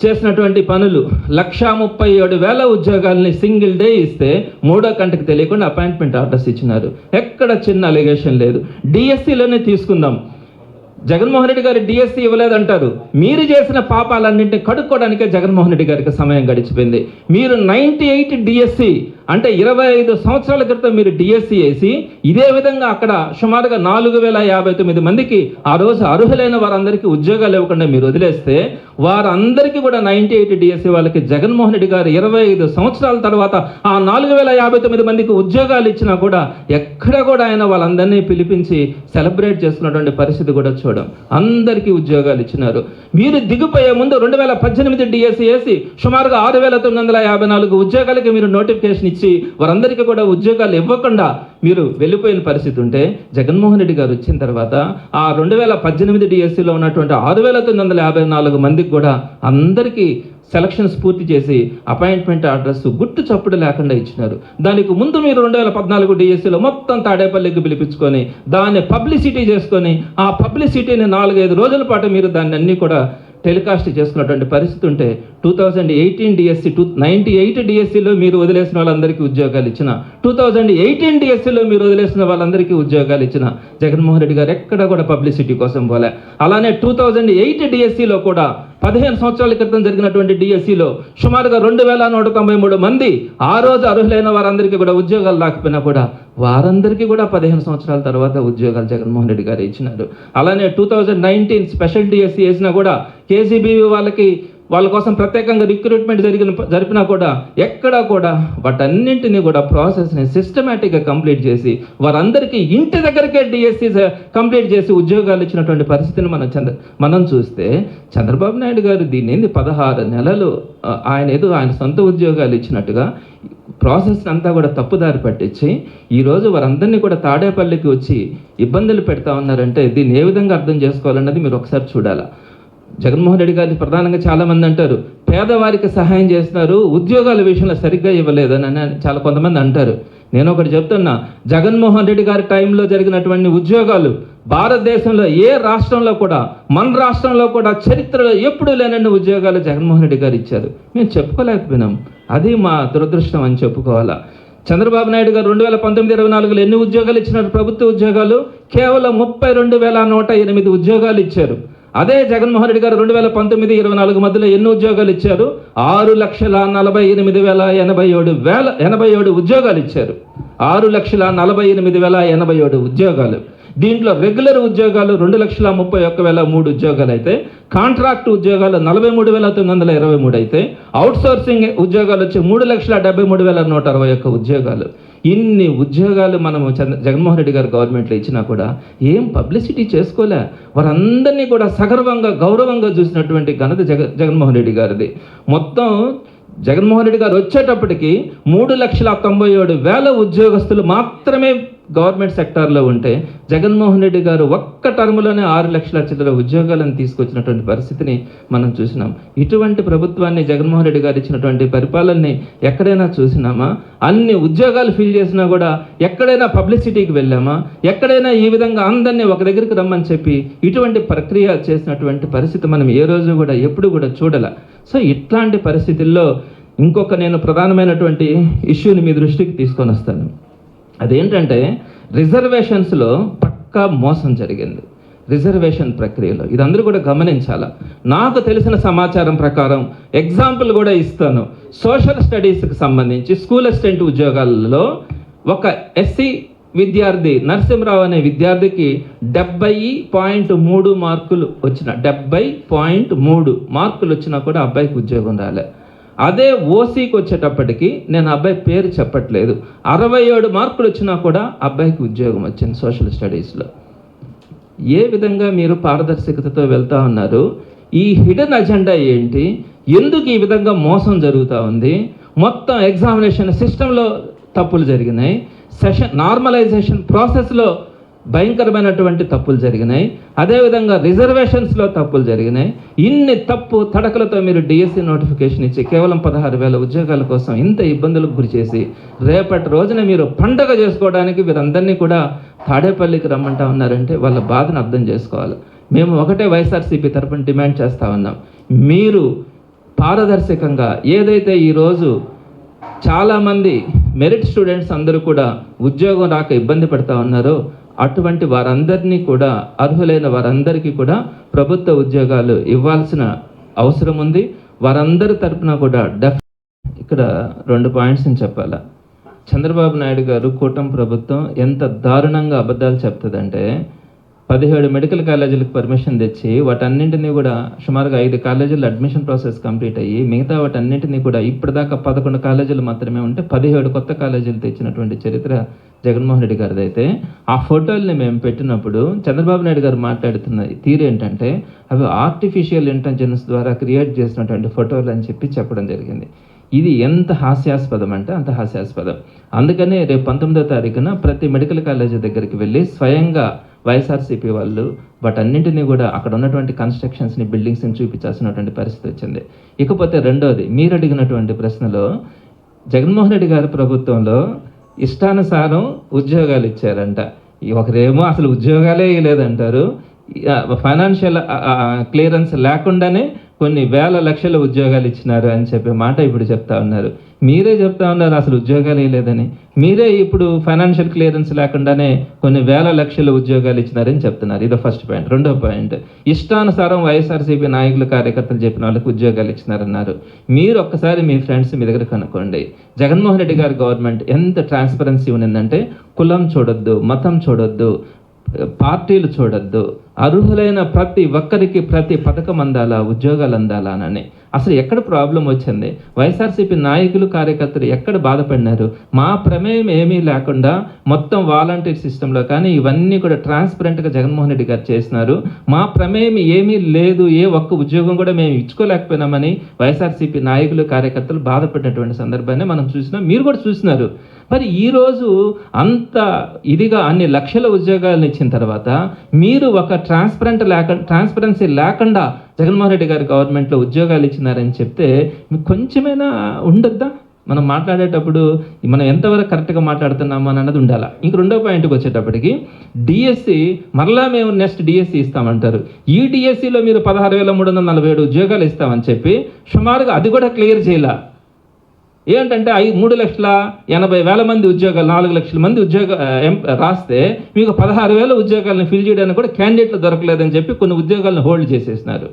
చేసినటువంటి పనులు లక్షా ముప్పై ఏడు వేల ఉద్యోగాల్ని సింగిల్ డే ఇస్తే మూడో కంటకి తెలియకుండా అపాయింట్మెంట్ ఆర్డర్స్ ఇచ్చినారు. ఎక్కడ చిన్న అలిగేషన్ లేదు. డిఎస్సిలోనే తీసుకుందాం. జగన్మోహన్ రెడ్డి గారు డిఎస్సి ఇవ్వలేదంటారు. మీరు చేసిన పాపాలన్నింటినీ కడుక్కోవడానికే జగన్మోహన్ రెడ్డి గారికి సమయం గడిచిపోయింది. మీరు నైంటీ ఎయిట్ డిఎస్సి అంటే ఇరవై ఐదు సంవత్సరాల క్రితం మీరు డిఎస్సి వేసి ఇదే విధంగా అక్కడ సుమారుగా నాలుగు వేల యాభై తొమ్మిది మందికి ఆ రోజు అర్హులైన వారందరికీ ఉద్యోగాలు ఇవ్వకుండా మీరు వదిలేస్తే వారందరికీ కూడా నైంటీ ఎయిట్ డిఎస్సి వాళ్ళకి జగన్మోహన్ రెడ్డి గారు ఇరవై ఐదు సంవత్సరాల తర్వాత ఆ నాలుగు వేల యాభై తొమ్మిది మందికి ఉద్యోగాలు ఇచ్చినా కూడా ఎక్కడ కూడా ఆయన వాళ్ళందరినీ పిలిపించి సెలబ్రేట్ చేస్తున్నటువంటి పరిస్థితి కూడా చూడండి. చూడం అందరికీ ఉద్యోగాలు ఇచ్చినారు. మీరు దిగిపోయే ముందు రెండు వేల పద్దెనిమిది డిఎస్సి వేసి సుమారుగా ఆరు వేల తొమ్మిది వందల యాభై నాలుగు ఉద్యోగాలకి మీరు నోటిఫికేషన్ ఇచ్చి వారందరికీ కూడా ఉద్యోగాలు ఇవ్వకుండా మీరు వెళ్ళిపోయిన పరిస్థితి ఉంటే జగన్మోహన్ రెడ్డి గారు వచ్చిన తర్వాత ఆ రెండు వేల పద్దెనిమిది డిఎస్సిలో ఉన్నటువంటి ఆరు వేల తొమ్మిది వందల యాభై నాలుగు మందికి కూడా అందరికీ సెలక్షన్స్ పూర్తి చేసి అపాయింట్మెంట్ అడ్రస్ గుట్టు చప్పుడు లేకుండా ఇచ్చినారు. దానికి ముందు మీరు రెండు వేల పద్నాలుగు డిఎస్సిలో మొత్తం తాడేపల్లికి పిలిపించుకొని దాన్ని పబ్లిసిటీ చేసుకొని ఆ పబ్లిసిటీని నాలుగైదు రోజుల పాటు మీరు దాన్ని అన్నీ కూడా టెలికాస్ట్ చేసుకున్నటువంటి పరిస్థితి ఉంటే two thousand eighteen DSC two ninety eight డిఎస్సిలో మీరు వదిలేసిన వాళ్ళందరికీ ఉద్యోగాలు ఇచ్చిన టూ థౌజండ్ ఎయిటీన్ డిఎస్సిలో మీరు వదిలేసిన వాళ్ళందరికీ ఉద్యోగాలు ఇచ్చిన జగన్మోహన్ రెడ్డి గారు ఎక్కడ కూడా పబ్లిసిటీ కోసం పోలే. అలానే టూ థౌజండ్ ఎయిట్ డిఎస్సిలో కూడా పదిహేను సంవత్సరాల క్రితం జరిగినటువంటి డిఎస్సిలో సుమారుగా రెండు వేల నూట తొంభై మూడు మంది ఆ రోజు అర్హులైన వారందరికీ కూడా ఉద్యోగాలు రాకపోయినా కూడా వారందరికీ కూడా పదిహేను సంవత్సరాల తర్వాత ఉద్యోగాలు జగన్మోహన్ రెడ్డి గారు ఇచ్చినారు. అలానే two thousand nineteen special DSC వేసినా కూడా కేసీబీ వాళ్ళకి వాళ్ళ కోసం ప్రత్యేకంగా రిక్రూట్మెంట్ జరిగిన జరిపినా కూడా ఎక్కడా కూడా వాటన్నింటినీ కూడా ప్రాసెస్ని సిస్టమేటిక్గా కంప్లీట్ చేసి వారందరికీ ఇంటి దగ్గరకే డిఎస్సి కంప్లీట్ చేసి ఉద్యోగాలు ఇచ్చినటువంటి పరిస్థితిని మనం చంద్ర మనం చూస్తే చంద్రబాబు నాయుడు గారు దీన్ని ఏంది పదహారు నెలలు ఆయన ఏదో ఆయన సొంత ఉద్యోగాలు ఇచ్చినట్టుగా ప్రాసెస్ అంతా కూడా తప్పుదారి పట్టించి ఈరోజు వారందరినీ కూడా తాడేపల్లికి వచ్చి ఇబ్బందులు పెడతా ఉన్నారంటే దీన్ని ఏ విధంగా అర్థం చేసుకోవాలన్నది మీరు ఒకసారి చూడాలా? జగన్మోహన్ రెడ్డి గారిని ప్రధానంగా చాలామంది అంటారు పేదవారికి సహాయం చేస్తున్నారు ఉద్యోగాల విషయంలో సరిగ్గా ఇవ్వలేదని చాలా కొంతమంది అంటారు. నేను ఒకటి చెప్తున్నా జగన్మోహన్ రెడ్డి గారి టైంలో జరిగినటువంటి ఉద్యోగాలు భారతదేశంలో ఏ రాష్ట్రంలో కూడా మన రాష్ట్రంలో కూడా చరిత్రలో ఎప్పుడూ లేనన్ని ఉద్యోగాలు జగన్మోహన్ రెడ్డి గారు ఇచ్చారు. మేము చెప్పుకోలేకపోయినాం. అది మా దురదృష్టం అని చెప్పుకోవాలా. చంద్రబాబు నాయుడు గారు రెండు వేల పంతొమ్మిది ఇరవై నాలుగులో ఎన్ని ఉద్యోగాలు ఇచ్చినారు? ప్రభుత్వ ఉద్యోగాలు కేవలం ముప్పై రెండు వేల నూట ఎనిమిది ఉద్యోగాలు ఇచ్చారు. అదే జగన్మోహన్ రెడ్డి గారు రెండు వేల పంతొమ్మిది ఇరవై నాలుగు మధ్యలో ఎన్ని ఉద్యోగాలు ఇచ్చారు? ఆరు లక్షల నలభై ఎనిమిది వేల ఎనభై ఏడు వేల ఎనభై ఏడు ఉద్యోగాలు ఇచ్చారు. ఆరు లక్షల నలభై ఎనిమిది వేల ఎనభై ఏడు ఉద్యోగాలు. దీంట్లో రెగ్యులర్ ఉద్యోగాలు రెండు లక్షల ముప్పై ఒక్క వేల మూడు ఉద్యోగాలు అయితే కాంట్రాక్ట్ ఉద్యోగాలు నలభై మూడు వేల తొమ్మిది వందల ఇరవై మూడు అయితే అవుట్ సోర్సింగ్ ఉద్యోగాలు వచ్చి మూడు లక్షల డెబ్బై మూడు వేల నూట అరవై ఒక్క ఉద్యోగాలు. ఇన్ని ఉద్యోగాలు మనము చంద్ర జగన్మోహన్ రెడ్డి గారు గవర్నమెంట్లో ఇచ్చినా కూడా ఏం పబ్లిసిటీ చేసుకోలే? వారందరినీ కూడా సగర్వంగా గౌరవంగా చూసినటువంటి ఘనత జగ జగన్మోహన్ రెడ్డి గారిది. మొత్తం జగన్మోహన్ రెడ్డి గారు వచ్చేటప్పటికి మూడు లక్షల తొంభై ఏడు వేల ఉద్యోగస్తులు మాత్రమే గవర్నమెంట్ సెక్టార్లో ఉంటే జగన్మోహన్ రెడ్డి గారు ఒక్క టర్మ్లోనే ఆరు లక్షల చిల్లర ఉద్యోగాలను తీసుకొచ్చినటువంటి పరిస్థితిని మనం చూసినాం. ఇటువంటి ప్రభుత్వాన్ని జగన్మోహన్ రెడ్డి గారు ఇచ్చినటువంటి పరిపాలనని ఎక్కడైనా చూసినామా? అన్ని ఉద్యోగాలు ఫిల్ చేసినా కూడా ఎక్కడైనా పబ్లిసిటీకి వెళ్ళామా? ఎక్కడైనా ఈ విధంగా అందరినీ ఒక దగ్గరికి రమ్మని చెప్పి ఇటువంటి ప్రక్రియ చేసినటువంటి పరిస్థితి మనం ఏ రోజు కూడా ఎప్పుడు కూడా చూడాల. సో ఇట్లాంటి పరిస్థితుల్లో ఇంకొక నేను ప్రధానమైనటువంటి ఇష్యూని మీ దృష్టికి తీసుకొని వస్తాను. అదేంటంటే రిజర్వేషన్స్లో పక్కా మోసం జరిగింది. రిజర్వేషన్ ప్రక్రియలో. ఇది అందరూ కూడా గమనించాలా? నాకు తెలిసిన సమాచారం ప్రకారం ఎగ్జాంపుల్ కూడా ఇస్తాను. సోషల్ స్టడీస్కి సంబంధించి స్కూల్ అసిస్టెంట్ ఉద్యోగాలలో ఒక ఎస్సీ విద్యార్థి నరసింహరావు అనే విద్యార్థికి డెబ్బై పాయింట్ మూడు మార్కులు వచ్చిన డెబ్బై పాయింట్ మూడు మార్కులు వచ్చినా కూడా అబ్బాయికి ఉద్యోగం రాలే. అదే ఓసీకి వచ్చేటప్పటికి నేను అబ్బాయి పేరు చెప్పట్లేదు. అరవై ఏడు మార్కులు వచ్చినా కూడా అబ్బాయికి ఉద్యోగం వచ్చింది సోషల్ స్టడీస్లో. ఏ విధంగా మీరు పారదర్శకతతో వెళ్తా ఉన్నారు? ఈ హిడెన్ అజెండా ఏంటి? ఎందుకు ఈ విధంగా మోసం జరుగుతూ ఉంది? మొత్తం ఎగ్జామినేషన్ సిస్టంలో తప్పులు జరిగినాయి. సెషన్ నార్మలైజేషన్ ప్రాసెస్లో భయంకరమైనటువంటి తప్పులు జరిగినాయి. అదేవిధంగా రిజర్వేషన్స్లో తప్పులు జరిగినాయి. ఇన్ని తప్పు తడకలతో మీరు డిఎస్సి నోటిఫికేషన్ ఇచ్చి కేవలం పదహారు వేల ఉద్యోగాల కోసం ఇంత ఇబ్బందులకు గురి చేసి రేపటి రోజున మీరు పండగ చేసుకోవడానికి వీరందరినీ కూడా తాడేపల్లికి రమ్మంటా ఉన్నారంటే వాళ్ళ బాధను అర్థం చేసుకోవాలి. మేము ఒకటే వైఎస్ఆర్సీపీ తరపున డిమాండ్ చేస్తూ ఉన్నాం. మీరు పారదర్శకంగా ఏదైతే ఈరోజు చాలామంది మెరిట్ స్టూడెంట్స్ అందరూ కూడా ఉద్యోగం రాక ఇబ్బంది పడతా ఉన్నారో అటువంటి వారందరినీ కూడా అర్హులైన వారందరికీ కూడా ప్రభుత్వ ఉద్యోగాలు ఇవ్వాల్సిన అవసరం ఉంది. వారందరి తరపున కూడా డెఫ్ ఇక్కడ రెండు పాయింట్స్ నేను చెప్పాలా. చంద్రబాబు నాయుడు గారు కూటమి ప్రభుత్వం ఎంత దారుణంగా అబద్ధాలు చెప్తుందంటే పదిహేడు మెడికల్ కాలేజీలకు పర్మిషన్ తెచ్చి వాటన్నింటినీ కూడా సుమారుగా ఐదు కాలేజీలు అడ్మిషన్ ప్రాసెస్ కంప్లీట్ అయ్యి మిగతా వాటన్నింటినీ కూడా ఇప్పటిదాకా పదకొండు కాలేజీలు మాత్రమే ఉంటే పదిహేడు కొత్త కాలేజీలు తెచ్చినటువంటి చరిత్ర జగన్మోహన్ రెడ్డి గారిది అయితే ఆ ఫోటోల్ని మేము పెట్టినప్పుడు చంద్రబాబు నాయుడు గారు మాట్లాడుతున్న తీరు ఏంటంటే అవి ఆర్టిఫిషియల్ ఇంటెలిజెన్స్ ద్వారా క్రియేట్ చేసినటువంటి ఫోటోలు అని చెప్పి చెప్పడం జరిగింది. ఇది ఎంత హాస్యాస్పదం అంటే అంత హాస్యాస్పదం. అందుకనే రేపు పంతొమ్మిదో తారీఖున ప్రతి మెడికల్ కాలేజీ దగ్గరికి వెళ్ళి స్వయంగా వైఎస్ఆర్సీపీ వాళ్ళు వాటన్నింటినీ కూడా అక్కడ ఉన్నటువంటి కన్స్ట్రక్షన్స్ని బిల్డింగ్స్ని చూపించాల్సినటువంటి పరిస్థితి వచ్చింది. ఇకపోతే రెండోది మీరు అడిగినటువంటి ప్రశ్నలో జగన్మోహన్ రెడ్డి గారి ప్రభుత్వంలో ఇష్టానుసారం ఉద్యోగాలు ఇచ్చారంట. ఈ ఒకరేమో అసలు ఉద్యోగాలే లేదంటారు ఫైనాన్షియల్ క్లియరెన్స్ లేకుండానే కొన్ని వేల లక్షల ఉద్యోగాలు ఇచ్చినారు అని చెప్పే మాట ఇప్పుడు చెప్తా ఉన్నారు. మీరే చెప్తా ఉన్నారు అసలు ఉద్యోగాలు లేదని. మీరే ఇప్పుడు ఫైనాన్షియల్ క్లియరెన్స్ లేకుండానే కొన్ని వేల లక్షల ఉద్యోగాలు ఇచ్చినారని చెప్తున్నారు. ఇదో ఫస్ట్ పాయింట్ రెండో పాయింట్ ఇష్టానుసారం వైఎస్ఆర్సీపీ నాయకులు కార్యకర్తలు చెప్పిన వాళ్ళకి ఉద్యోగాలు ఇచ్చినారన్నారు. మీరు ఒక్కసారి మీ ఫ్రెండ్స్ మీ దగ్గర కనుక్కోండి. జగన్మోహన్ రెడ్డి గారి గవర్నమెంట్ ఎంత ట్రాన్స్పరెన్సీ ఉన్నిందంటే కులం చూడొద్దు మతం చూడొద్దు పార్టీలు చూడొద్దు అర్హులైన ప్రతి ఒక్కరికి ప్రతి పథకం అందాలా ఉద్యోగాలు అందాలా అని. అసలు ఎక్కడ ప్రాబ్లం వచ్చింది? వైఎస్ఆర్సీపీ నాయకులు కార్యకర్తలు ఎక్కడ బాధపడినారు? మా ప్రమేయం ఏమీ లేకుండా మొత్తం వాలంటీర్ సిస్టంలో కానీ ఇవన్నీ కూడా ట్రాన్స్పరెంట్గా జగన్మోహన్ రెడ్డి గారు చేసినారు. మా ప్రమేయం ఏమీ లేదు ఏ ఒక్క ఉద్యోగం కూడా మేము ఇచ్చుకోలేకపోయినామని వైఎస్ఆర్సీపీ నాయకులు కార్యకర్తలు బాధపడినటువంటి సందర్భాన్ని మనం చూసినాం. మీరు కూడా చూసినారు. మరి ఈరోజు అంత ఇదిగా అన్ని లక్షల ఉద్యోగాలను ఇచ్చిన తర్వాత మీరు ఒక ట్రాన్స్పరెంట్ లేక ట్రాన్స్పరెన్సీ లేకుండా జగన్మోహన్ రెడ్డి గారు గవర్నమెంట్లో ఉద్యోగాలు ఇచ్చినారని చెప్తే మీకు కొంచెమైనా ఉండొద్దా? మనం మాట్లాడేటప్పుడు మనం ఎంతవరకు కరెక్ట్గా మాట్లాడుతున్నాము అని అన్నది ఉండాలి? ఇంక రెండో పాయింట్కి వచ్చేటప్పటికి డిఎస్సి మరలా మేము నెక్స్ట్ డిఎస్సి ఇస్తామంటారు. ఈ డిఎస్సిలో మీరు పదహారు వేల మూడు వందల నలభై ఏడు ఉద్యోగాలు ఇస్తామని చెప్పి సుమారుగా అది కూడా క్లియర్ చేయాల. ఏంటంటే ఐ మూడు లక్షల ఎనభై వేల మంది ఉద్యోగాలు నాలుగు లక్షల మంది ఉద్యోగ ఎం- రాస్తే మీకు పదహారు వేల ఉద్యోగాలను ఫిల్ చేయడానికి కూడా క్యాండిడేట్లు దొరకలేదని చెప్పి కొన్ని ఉద్యోగాలను హోల్డ్ చేసేసినారు.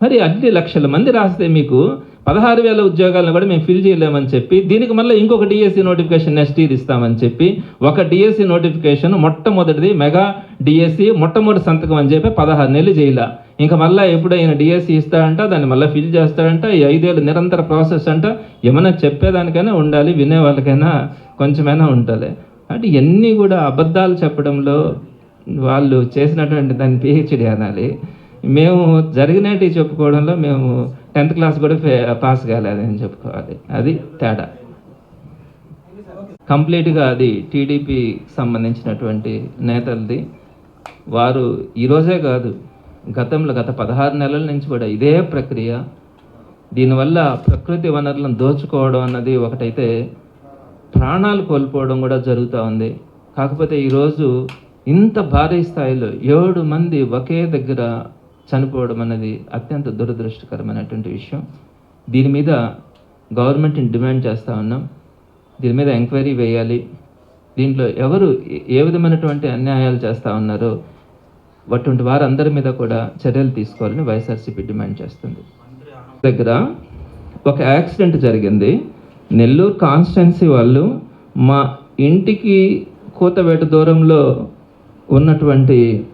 మరి అన్ని లక్షల మంది రాస్తే మీకు పదహారు వేల ఉద్యోగాలను కూడా మేము ఫిల్ చేయలేమని చెప్పి దీనికి మళ్ళీ ఇంకొక డిఎస్సి నోటిఫికేషన్ నెక్స్ట్ ఇయర్ ఇస్తామని చెప్పి ఒక డిఎస్సి నోటిఫికేషన్ మొట్టమొదటిది మెగా డిఎస్సి మొట్టమొదటి సంతకం అని చెప్పి పదహారు నెలలు చేయాల ఇంకా మళ్ళీ ఎప్పుడైనా డిఎస్సి ఇస్తాడంట దాన్ని మళ్ళీ ఫిల్ చేస్తాడంట ఈ ఐదేళ్ళు నిరంతర ప్రాసెస్ అంట ఏమైనా చెప్పేదానికైనా ఉండాలి వినే వాళ్ళకైనా కొంచెమైనా ఉండాలి అంటే ఇవన్నీ కూడా అబద్ధాలు చెప్పడంలో వాళ్ళు చేసినటువంటి దాన్ని పిహెచ్డి అనాలి మేము జరిగినట్టు చెప్పుకోవడంలో మేము టెన్త్ క్లాస్ కూడా పాస్ పాస్ అని చెప్పుకోవాలి. అది తేడా. కంప్లీట్గా అది టీడీపీ సంబంధించినటువంటి నేతలది. వారు ఈరోజే కాదు గతంలో గత పదహారు నెలల నుంచి కూడా ఇదే ప్రక్రియ. దీనివల్ల ప్రకృతి వనరులను దోచుకోవడం అన్నది ఒకటైతే ప్రాణాలు కోల్పోవడం కూడా జరుగుతూ ఉంది. కాకపోతే ఈరోజు ఇంత భారీ స్థాయిలో ఏడు మంది ఒకే దగ్గర చనిపోవడం అనేది అత్యంత దురదృష్టకరమైనటువంటి విషయం. దీని మీద గవర్నమెంట్ని డిమాండ్ చేస్తూ ఉన్నాం. దీని మీద ఎంక్వైరీ వేయాలి. దీంట్లో ఎవరు ఏ- ఏ విధమైనటువంటి అన్యాయాలు చేస్తూ ఉన్నారో అటువంటి వారందరి మీద కూడా చర్యలు తీసుకోవాలని వైఎస్ఆర్సీపీ డిమాండ్ చేస్తుంది. దగ్గర ఒక యాక్సిడెంట్ జరిగింది. నెల్లూరు కాన్స్టెన్సీ వాళ్ళు మా ఇంటికి కూతవేట దూరంలో ఉన్నటువంటి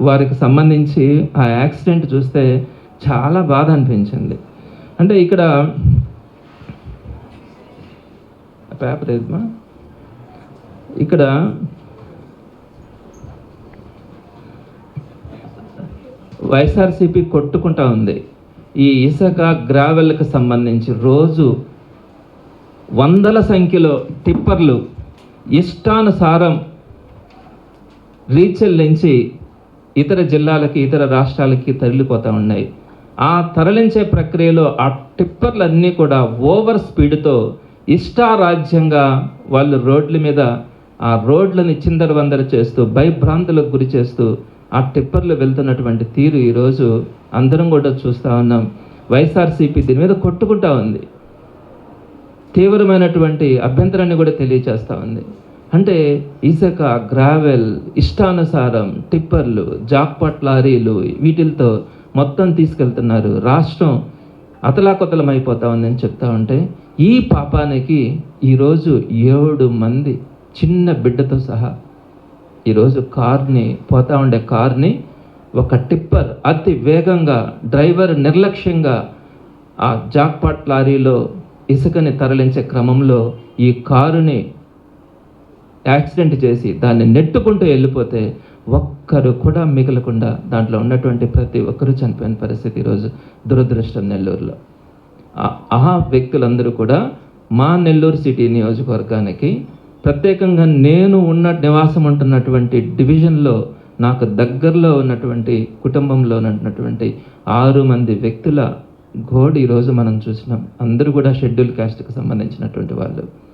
వారికి సంబంధించి ఆ యాక్సిడెంట్ చూస్తే చాలా బాధ అనిపించింది. అంటే ఇక్కడ పేపర్ ఏదమ్మా? ఇక్కడ వైఎస్ఆర్సీపీ కొట్టుకుంటా ఉంది. ఈ ఇసుక గ్రావెల్కి సంబంధించి రోజు వందల సంఖ్యలో టిప్పర్లు ఇష్టానుసారం రీచెల్లించి ఇతర జిల్లాలకి ఇతర రాష్ట్రాలకి తరలిపోతూ ఉన్నాయి. ఆ తరలించే ప్రక్రియలో ఆ టిప్పర్లన్నీ కూడా ఓవర్ స్పీడ్తో ఇష్టారాజ్యంగా వాళ్ళు రోడ్ల మీద ఆ రోడ్లని చిందరవందర చేస్తూ భయభ్రాంతులకు గురి చేస్తూ ఆ టిప్పర్లు వెళ్తున్నటువంటి తీరు ఈరోజు అందరం కూడా చూస్తూ ఉన్నాం. వైఎస్ఆర్సీపీ దీని మీద కొట్టుకుంటా ఉంది. తీవ్రమైనటువంటి అభ్యంతరాన్ని కూడా తెలియచేస్తూ ఉంది. అంటే ఇసుక గ్రావెల్ ఇష్టానుసారం టిప్పర్లు జాక్పాట్ లారీలు వీటితో మొత్తం తీసుకెళ్తున్నారు. రాష్ట్రం అతలాకుతలం అయిపోతా ఉందని చెప్తా ఉంటే ఈ పాపానికి ఈరోజు ఏడు మంది చిన్న బిడ్డతో సహా ఈరోజు కార్ని పోతా ఉండే కార్ని ఒక టిప్పర్ అతి వేగంగా డ్రైవర్ నిర్లక్ష్యంగా ఆ జాక్పాట్ లారీలో ఇసుకని తరలించే క్రమంలో ఈ కారుని యాక్సిడెంట్ చేసి దాన్ని నెట్టుకుంటూ వెళ్ళిపోతే ఒక్కరు కూడా మిగలకుండా దాంట్లో ఉన్నటువంటి ప్రతి ఒక్కరూ చనిపోయిన పరిస్థితి ఈరోజు దురదృష్టం నెల్లూరులో. ఆ- వ్యక్తులందరూ కూడా మా నెల్లూరు సిటీ నియోజకవర్గానికి ప్రత్యేకంగా నేను ఉన్న నివాసం ఉంటున్నటువంటి డివిజన్లో నాకు దగ్గరలో ఉన్నటువంటి కుటుంబంలో ఉన్నటువంటి ఆరు మంది వ్యక్తుల గోడు ఈరోజు మనం చూసినాం. అందరూ కూడా షెడ్యూల్ క్యాస్ట్కి సంబంధించినటువంటి వాళ్ళు.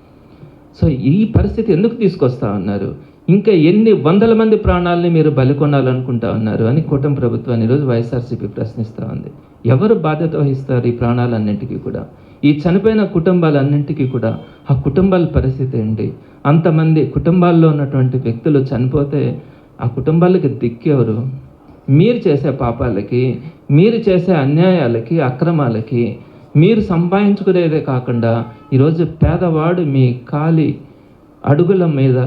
సో ఈ పరిస్థితి ఎందుకు తీసుకొస్తా ఉన్నారు ఇంకా ఎన్ని వందల మంది ప్రాణాలని మీరు బలి కొనాలనుకుంటా ఉన్నారు అని కూటమి ప్రభుత్వాన్ని ఈరోజు వైఎస్ఆర్సీపీ ప్రశ్నిస్తూ ఉంది. ఎవరు బాధ్యత వహిస్తారు ఈ ప్రాణాలన్నింటికీ కూడా? ఈ చనిపోయిన కుటుంబాలన్నింటికీ కూడా? ఆ కుటుంబాల పరిస్థితి ఏంటి? అంతమంది కుటుంబాల్లో ఉన్నటువంటి వ్యక్తులు చనిపోతే ఆ కుటుంబాలకి దిక్కెవరు మీరు చేసే పాపాలకి మీరు చేసే అన్యాయాలకి అక్రమాలకి మీరు సంపాదించుకునేదే కాకుండా ఈరోజు పేదవాడు మీ కాలి అడుగుల మీద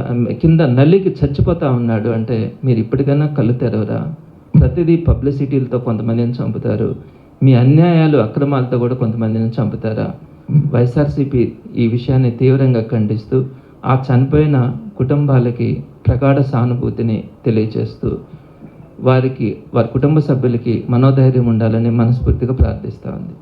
కింద నలిగి చచ్చిపోతా ఉన్నాడు అంటే మీరు ఇప్పటికైనా కళ్ళు తెరవరా? ప్రతిదీ పబ్లిసిటీలతో కొంతమందిని చంపుతారు. మీ అన్యాయాలు అక్రమాలతో కూడా కొంతమందిని చంపుతారా? వైఎస్ఆర్సీపీ ఈ విషయాన్ని తీవ్రంగా ఖండిస్తూ ఆ చనిపోయిన కుటుంబాలకి ప్రగాఢ సానుభూతిని తెలియజేస్తూ వారికి వారి కుటుంబ సభ్యులకి మనోధైర్యం ఉండాలని మనస్ఫూర్తిగా ప్రార్థిస్తా ఉంది.